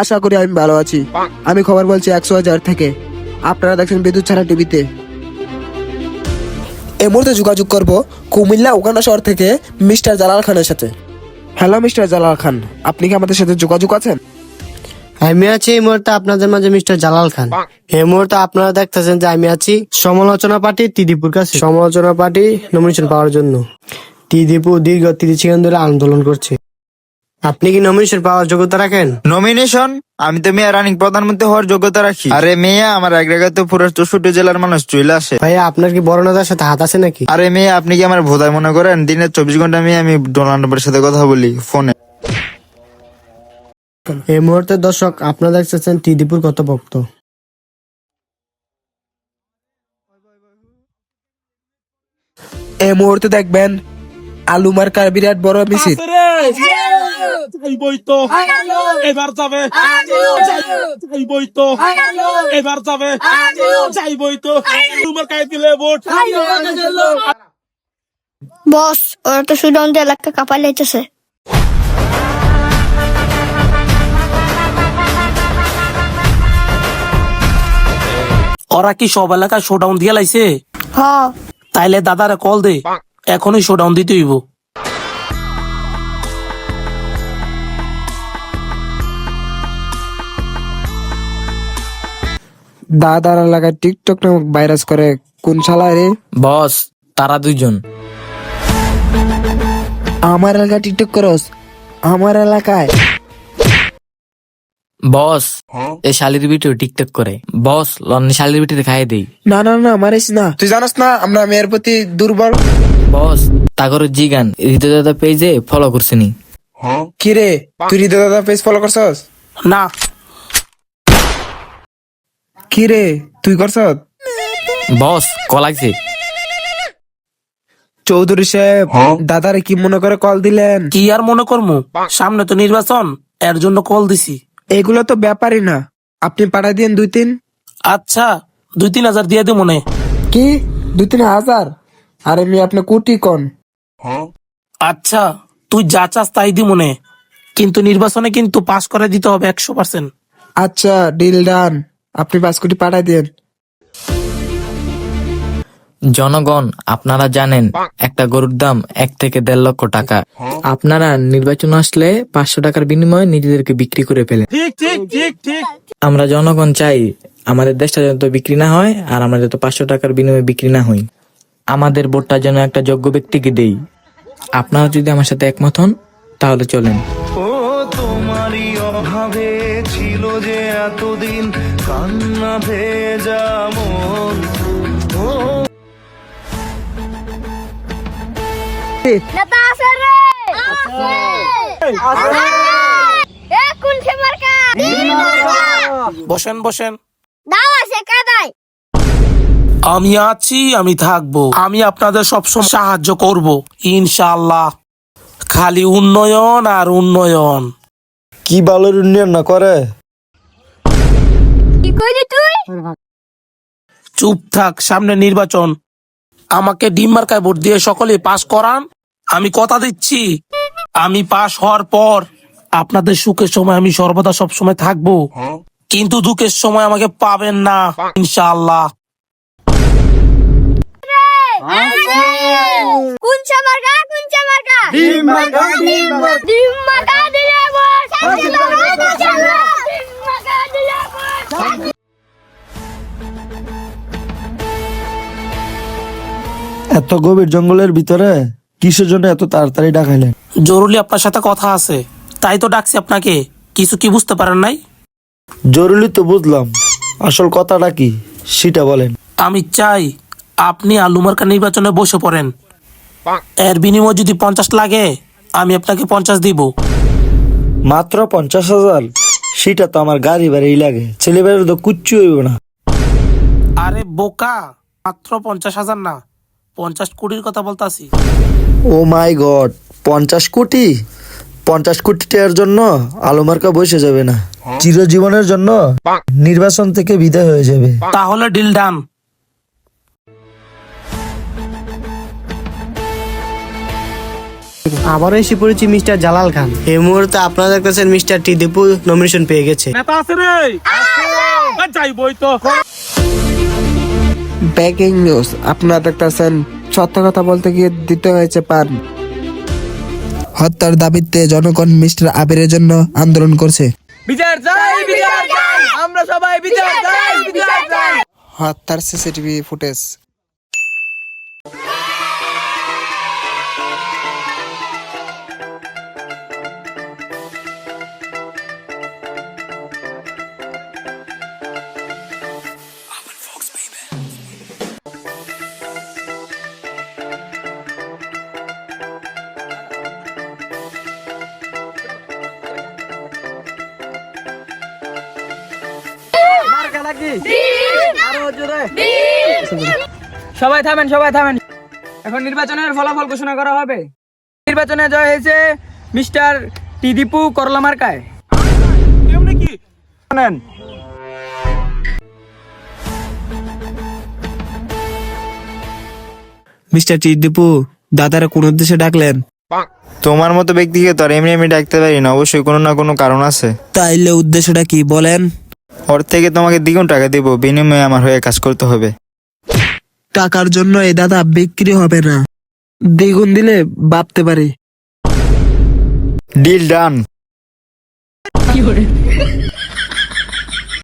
আশা করি আমি ভালো আছি আমি খবর বলছি একশো হাজার থেকে আপনারা দেখছেন বিদ্যুৎ ছাড়া টিভিতে। এই মুহূর্তে যোগাযোগ করব কুমিল্লা ওখানা শহর থেকে মিস্টার জালাল খানের সাথে। হ্যালো মিস্টার জালাল খান আপনি কি আমাদের সাথে যোগাযোগ আছেন? আমি আছি এই মুহূর্তে আপনাদের মাঝে মিস্টার জালাল খান এই মুহূর্তে আপনারা দেখতেছেন যে আমি আছি সমালোচনা পার্টি তিদিপুর কাছে। সমালোচনা পার্টি নমিনেশন পাওয়ার জন্য। তিদিপুর দীর্ঘ তিরিশ সেকেন্ড ধরে আন্দোলন করছে। আপনি কি নমিনেশন পাওয়ার যোগ্যতা রাখেন নমিনেশন আমি তো মেয়া রানিং প্রধানমন্ত্রী হওয়ার যোগ্যতা রাখি আরে মেয়া আমার এক জায়গায় তো পুরো চৌষট্টি জেলার মানুষ চলে আসে ভাইয়া আপনার কি বড় নেতার সাথে হাত আছে নাকি আরে মেয়ে আপনি কি আমার ভোদায় মনে করেন দিনে চব্বিশ ঘণ্টা মেয়ে আমি ডোনাল্ড ট্রাম্পের সাথে কথা বলি ফোনে এই মুহূর্তে দর্শক আপনারা দেখতেছেন টিদিপুর কত ভক্ত এই মুহূর্তে দেখবেন আলুমার কার বিরাট বড় মিছিল তো এবার যাবে। তো এবার যাবে। তো তোমার কাছে দিলে ভোট। বস ওরা তো সুডাউন এলাকা কাপাই লাইতেছে ওরা কি সব এলাকায় শোডাউন দিয়ে লাইছে? হ। তাইলে দাদারে কল দে। এখনই শোডাউন দিতে হইব। দাদার এলাকায় টিকটক নামক ভাইরাস করে। কোন শালা রে? বস তারা দুইজন। আমার এলাকায় টিকটক করস আমার এলাকায়। বস এই শালির ভিডিও টিকটক করে। বস লন্নি শালির ভিডিও খাই দেই। না না না মারিস না। তুই জানাস না আমরা মেয়ের প্রতি দুর্বল। বস তাগর জি গান হৃদয় দাদা পেজে ফলো করছিনি কি রে? তুই হৃদয় দাদা পেজ ফলো করছস? না। কি রে? তুই করছস বস কলাইছে চৌধুরী সাহেব দাদারে কি মনে করে কল দিলেন? কি আর মনে করমু? সামনে তো নির্বাচন এর জন্য কল দিছি। এগুলো তো ব্যাপারই না। আপনি পাঠাই দিন দুই তিন। আচ্ছা দুই তিন হাজার দিয়ে দে মনে কি? দুই তিন হাজার? আরে মি আপনি কোটি কন? আচ্ছা তুই যা চাস তাই দি মনে কিন্তু নির্বাচনে কিন্তু পাস করে দিতে হবে একশো পার্সেন্ট। আচ্ছা ডিল ডান। আপনি পাঁচ কোটি পাঠাই দেন জনগণ আপনারা জানেন একটা গরুর দাম এক থেকে দেড় লক্ষ টাকা। আপনারা নির্বাচন আসলে পাঁচশো টাকার বিনিময়ে নিজেদেরকে বিক্রি করে ফেলেন। ঠিক ঠিক ঠিক ঠিক। আমরা জনগণ চাই আমাদের দেশটা যত বিক্রি না হয় আর আমরা যত পাঁচশো টাকার বিনিময়ে বিক্রি না হই। আমাদের ভোটটা যেন একটা যোগ্য ব্যক্তিকে দেই। আপনারা যদি আমার সাথে একমত হন তাহলে চলেন। ও তোমারই অভাবে ছিল যে এতদিন কান্না ভেজা মন। নেতা আছে রে। এ কোন মার্কা। বসেন বসেন। দাও আছে কাদাই আমি আছি আমি থাকব। আমি আপনাদের সবসময় সাহায্য করব। ইনশাআল্লাহ। খালি উন্নয়ন আর উন্নয়ন। কি বালের উন্নয়ন না করে? কি কইলি তুই? চুপ থাক সামনে নির্বাচন। আমাকে ডিম মার্কায় ভোট দিয়ে সকলে পাস করান আমি কথা দিচ্ছি। আমি পাস হওয়ার পর আপনাদের সুখের সময় আমি সর্বদা সব সময় থাকব। কিন্তু দুঃখের সময় আমাকে পাবেন না ইনশাআল্লাহ। কোন মার্কা কোন মার্কা ডিম মার্কা ডিম এত গভীর জঙ্গলের ভিতরে কিসের জন্য এত তাড়াতাড়ি ডাকাইলেন? জরুরি আপনার সাথে কথা আছে। তাই তো ডাকছি আপনাকে। কিছু কি বুঝতে পারেন নাই? জরুরি তো বুঝলাম। আসল কথাটা কি? সেটা বলেন। আমি চাই আপনি আলু মার্কা নির্বাচনে বসে পড়েন। এর বিনিময়ে যদি পঞ্চাশ লাগে আমি আপনাকে পঞ্চাশ দিব। মাত্র পঞ্চাশ হাজার? সেটা তো আমার গাড়ি বাড়ি লাগে। ছেলে বেড়ে তো কুচ্ছু হইব না। আরে বোকা মাত্র পঞ্চাশ হাজার না। পঞ্চাশ কোটির কথা বলতাছি ও মাই গড পঞ্চাশ কোটি? পঞ্চাশ কোটি টাকার জন্য আলো মার্কা বসে যাবে না। চিরজীবনের জন্য নির্বাচন থেকে বিদায় হয়ে যাবে। তাহলে ডিল ডান আবারও এসে পড়েছি মিস্টার জালাল খান। এই মুহূর্তে আপনাদের কাছে মিস্টার টি দীপু নমিনেশন পেয়ে গেছে। নেতা আছে রে। যাইবই তো। Breaking news. আপনারা দেখতেছেন সত্য কথা বলতে গিয়ে দিতে হয়েছে পান। হত্যার দাবিতে জনগণ মিস্টার আবিরের জন্য আন্দোলন করছে। বিচার চাই বিচার চাই! আমরা সবাই বিচার চাই বিচার চাই! হত্যার সিসিটিভি ফুটেজ। সবাই থামেন সবাই থামেন। এখন নির্বাচনের ফলাফল ঘোষণা করা হবে। নির্বাচনে জয় হয়েছে মিস্টার টি দীপু করলা মার্কায় কেমনে কি? শোনেন। মিস্টার টি দীপু দাদারা কোন উদ্দেশ্যে ডাকলেন? তোমার মতো ব্যক্তিকে তো আর এমনি এমনি ডাকতে পারি না অবশ্যই কোনো না কোনো কারণ আছে। তাইলে উদ্দেশ্যটা কি বলেন? ওর থেকে তোমাকে দ্বিগুণ টাকা দেবো বিনিময়ে আমার হয়ে কাজ করতে হবে। টাকার জন্য এ দাদা বিক্রি হবে না। দ্বিগুণ দিলে ভাবতে পারি। Deal done